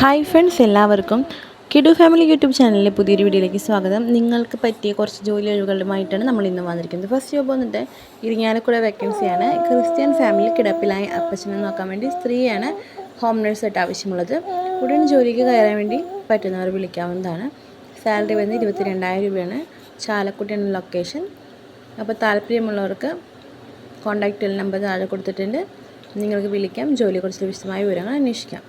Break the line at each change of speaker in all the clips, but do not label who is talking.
Hi friends എല്ലാവർക്കും കിഡു family YouTube ചാനലിലെ പുതിയൊരു വീഡിയോയിലേക്ക് സ്വാഗതം. നിങ്ങൾക്ക് പറ്റിയ കുറച്ച് ജോലി ഒഴിവുകളുമായിട്ടാണ് നമ്മൾ ഇന്ന് വന്നിരിക്കുന്നത്. ഫസ്റ്റ് ജോബ് വന്നിട്ട് ഇരിങ്ങാലക്കുട വേക്കൻസിയാണ് ക്രിസ്ത്യൻ ഫാമിലി കിടപ്പിലായ അപ്പച്ചനെ നോക്കാൻ വേണ്ടി സ്ത്രീയാണ് ഹോം നഴ്സായിട്ട് ആവശ്യമുള്ളത്. ഉടൻ ജോലിക്ക് കയറാൻ വേണ്ടി പറ്റുന്നവർ വിളിക്കാവുന്നതാണ്. സാലറി വരുന്നത് ഇരുപത്തി രണ്ടായിരം രൂപയാണ്. ചാലക്കുട്ടിയാണ് ലൊക്കേഷൻ അപ്പോൾ താല്പര്യമുള്ളവർക്ക് കോൺടാക്റ്റ് നമ്പർ താഴെ കൊടുത്തിട്ടുണ്ട്. നിങ്ങൾക്ക് വിളിക്കാം. ജോലിയെക്കുറിച്ച് വിശദമായ വിവരങ്ങൾ അന്വേഷിക്കാം.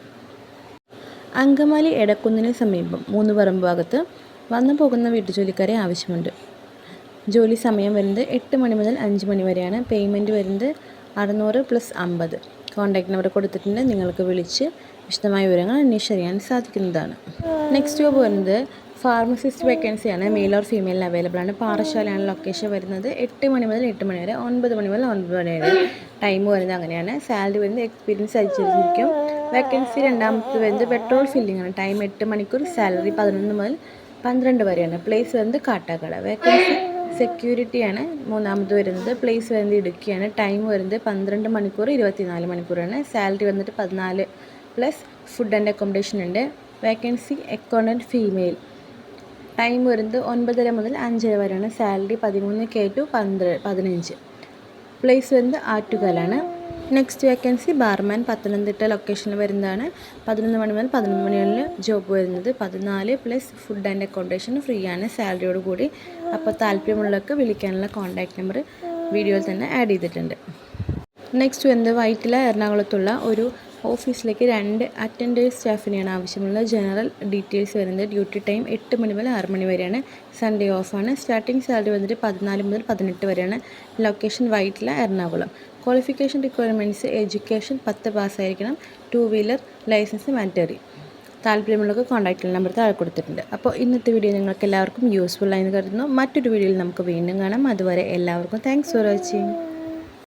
അങ്കമാലി എടക്കുന്നിന് സമീപം മൂന്ന് പറമ്പ് ഭാഗത്ത് വന്നു പോകുന്ന വീട്ടുജോലിക്കാരെ ആവശ്യമുണ്ട്. ജോലി സമയം വരുന്നത് എട്ട് മണി മുതൽ അഞ്ച് മണി വരെയാണ്. പേയ്മെന്റ് വരുന്നത് അറുന്നൂറ് പ്ലസ് അമ്പത്. കോൺടാക്ട് നമ്പർ കൊടുത്തിട്ടുണ്ട്. നിങ്ങൾക്ക് വിളിച്ച് വിശദമായ വിവരങ്ങൾ അന്വേഷിച്ചറിയാൻ സാധിക്കുന്നതാണ്. നെക്സ്റ്റ് ജോബ് വരുന്നത് ഫാർമസിസ്റ്റ് വേക്കൻസിയാണ് മെയിൽ ഓർ ഫീമെയിൽ അവൈലബിൾ ആണ്. പാറശാലയാണ് ലൊക്കേഷൻ വരുന്നത്. എട്ട് മണി മുതൽ എട്ട് മണി വരെ ഒൻപത് മണി മുതൽ ഒൻപത് മണി വരെ ടൈം വരുന്നത് അങ്ങനെയാണ്. സാലറി വരുന്നത് എക്സ്പീരിയൻസ് അയച്ചിരിക്കും വേക്കൻസി രണ്ടാമത്തെ വരുന്നത് പെട്രോൾ ഫില്ലിംഗ് ആണ്. ടൈം എട്ട് മണിക്കൂർ സാലറി പതിനൊന്ന് മുതൽ പന്ത്രണ്ട് വരെയാണ്. പ്ലേസ് വരുന്നത് കാട്ടാക്കട. വേക്കൻസി സെക്യൂരിറ്റിയാണ് മൂന്നാമത് വരുന്നത് പ്ലേസ് വരുന്നത് ഇടുക്കിയാണ്. ടൈം വരുന്നത് പന്ത്രണ്ട് മണിക്കൂർ ഇരുപത്തിനാല് മണിക്കൂറാണ്. സാലറി വന്നിട്ട് പതിനാല് പ്ലസ് ഫുഡ് ആൻഡ് അക്കോമഡേഷൻ ഉണ്ട്. വേക്കൻസി അക്കൗണ്ടന്റ് ഫീമെയിൽ ടൈം വരുന്നത് ഒൻപതര മുതൽ അഞ്ചര വരെയാണ്. സാലറി പതിമൂന്ന് കെ ടു പന്ത്ര പതിനഞ്ച്. പ്ലേസ് വരുന്നത് ആറ്റുകാലാണ്. നെക്സ്റ്റ് വേക്കൻസി ബാർമാൻ പത്തനംതിട്ട ലൊക്കേഷനിൽ വരുന്നതാണ്. പതിനൊന്ന് മണി മുതൽ പതിനൊന്ന് മണികളിൽ ജോബ് വരുന്നത്. പതിനാല് plus food and accommodation free ആണ് സാലറിയോട് കൂടി. അപ്പോൾ താല്പര്യമുള്ളവർക്ക് വിളിക്കാനുള്ള കോൺടാക്റ്റ് നമ്പർ വീഡിയോയിൽ തന്നെ ആഡ് ചെയ്തിട്ടുണ്ട്. നെക്സ്റ്റ് വരുന്നത് വൈറ്റില എറണാകുളത്തുള്ള ഒരു ഓഫീസിലേക്ക് രണ്ട് അറ്റൻഡേഴ്സ് സ്റ്റാഫിനെയാണ് ആവശ്യമുള്ള ജനറൽ ഡീറ്റെയിൽസ് വരുന്നത് ഡ്യൂട്ടി ടൈം എട്ട് മണി മുതൽ ആറ് മണി വരെയാണ്. സൺഡേ ഓഫാണ് സ്റ്റാർട്ടിംഗ് സാലറി വന്നിട്ട് പതിനാല് മുതൽ പതിനെട്ട് വരെയാണ്. Location Vyttila Ernakulam. Qualification requirements education പത്ത് പാസ്സായിരിക്കണം ടു വീലർ ലൈസൻസ് മാൻഡറി താല്പര്യമുള്ളവർക്ക് കോൺടാക്റ്റ് നമ്പർ താഴെ കൊടുത്തിട്ടുണ്ട്. അപ്പോൾ ഇന്നത്തെ വീഡിയോ നിങ്ങൾക്ക് എല്ലാവർക്കും യൂസ്ഫുൾ ആയെന്ന് കരുതുന്നു. മറ്റൊരു വീഡിയോയിൽ നമുക്ക് വീണ്ടും കാണാം. അതുവരെ എല്ലാവർക്കും താങ്ക്സ് ഫോർ വാച്ചിങ്